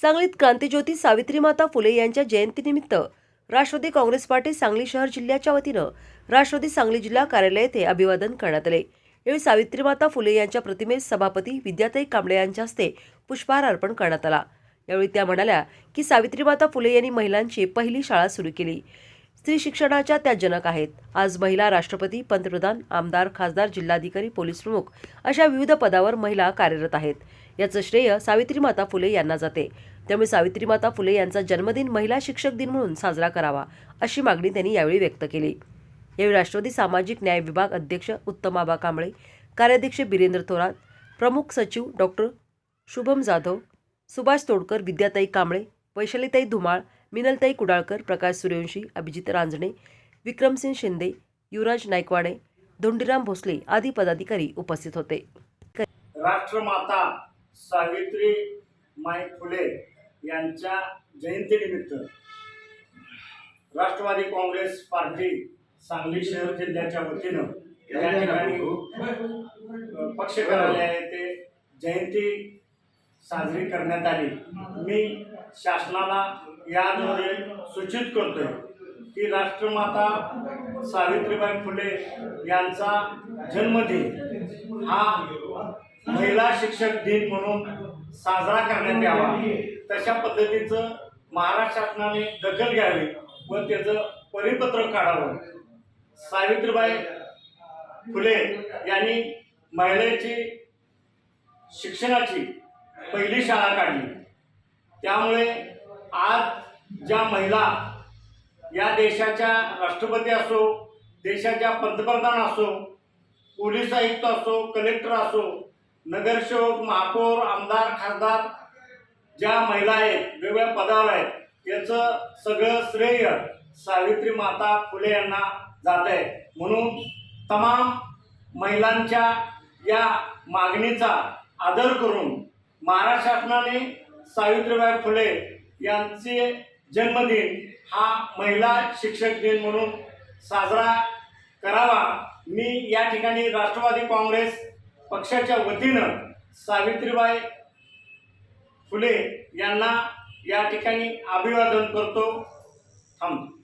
सांगलीत क्रांतीज्योती सावित्रीमाता फुले यांच्या जयंतीनिमित्त राष्ट्रवादी काँग्रेस पार्टी सांगली शहर जिल्ह्याच्या वतीनं राष्ट्रवादी सांगली जिल्हा कार्यालय येथे अभिवादन करण्यात आले. यावेळी सावित्रीमाता फुले यांच्या प्रतिमेस सभापती विद्याताई कांबळे यांच्या हस्ते पुष्पहार अर्पण करण्यात आला. यावेळी त्या म्हणाल्या की सावित्रीमाता फुले यांनी महिलांची पहिली शाळा सुरू केली. स्त्री शिक्षणाच्या त्या जनक आहेत. आज महिला राष्ट्रपती पंतप्रधान आमदार खासदार जिल्हाधिकारी पोलीस प्रमुख अशा विविध पदावर महिला कार्यरत आहेत. याचं श्रेय सावित्रीमाता फुले यांना जाते. त्यामुळे सावित्रीमाता फुले यांचा जन्मदिन महिला शिक्षक दिन म्हणून साजरा करावा अशी मागणी त्यांनी यावेळी व्यक्त केली. यावेळी राष्ट्रवादी सामाजिक न्याय विभाग अध्यक्ष उत्तमाबा कांबळे कार्याध्यक्ष बिरेंद्र थोरात प्रमुख सचिव डॉक्टर शुभम जाधव सुभाष तोडकर विद्याताई कांबळे वैशालीताई धुमाळ मिनलताई कुडाळकर प्रकाश सूर्यवंशी अभिजित रांजणे विक्रमसिंग शिंदे युवराज नायकवाडे धोंडीराम भोसले आदी पदाधिकारी उपस्थित होते. राष्ट्रमाता सावित्री माई फुले यांच्या जयंतीनिमित्त राष्ट्रवादी काँग्रेस पार्टी सांगली शहर जिल्ह्याच्या वतीनं या ठिकाणी पक्ष कार्यालय येथे जयंती साजरी करण्यात आली. मी शासनाला याद्वारे सूचित करतोय की राष्ट्रमाता सावित्रीबाई फुले यांचा जन्मदिन हा महिला शिक्षक दिन म्हणून साजरा करण्यात यावा. तशा पद्धतीचं महाराष्ट्र शासनाने दखल घ्यावी व त्याचं परिपत्रक काढावं. सावित्रीबाई फुले यांनी महिलेची शिक्षणाची पहिली शाळा काढली. त्यामुळे आज ज्या महिला या देशाच्या राष्ट्रपती असो देशाच्या पंतप्रधान असो पोलीस आयुक्त असो कलेक्टर असो नगरसेवक महापौर आमदार खासदार ज्या महिला आहेत वेगवेगळ्या पदावर आहेत याचं सगळं श्रेय सावित्री माता फुले यांना जात आहे. म्हणून तमाम महिलांच्या या मागणीचा आदर करून महाराष्ट्र शासनाने सावित्रीबाई फुले यांचे जन्मदिन हा महिला शिक्षक दिन म्हणून साजरा करावा. मी या ठिकाणी राष्ट्रवादी काँग्रेस पक्षाच्या वतीनं सावित्रीबाई फुले यांना या ठिकाणी अभिवादन करतो. थांबतो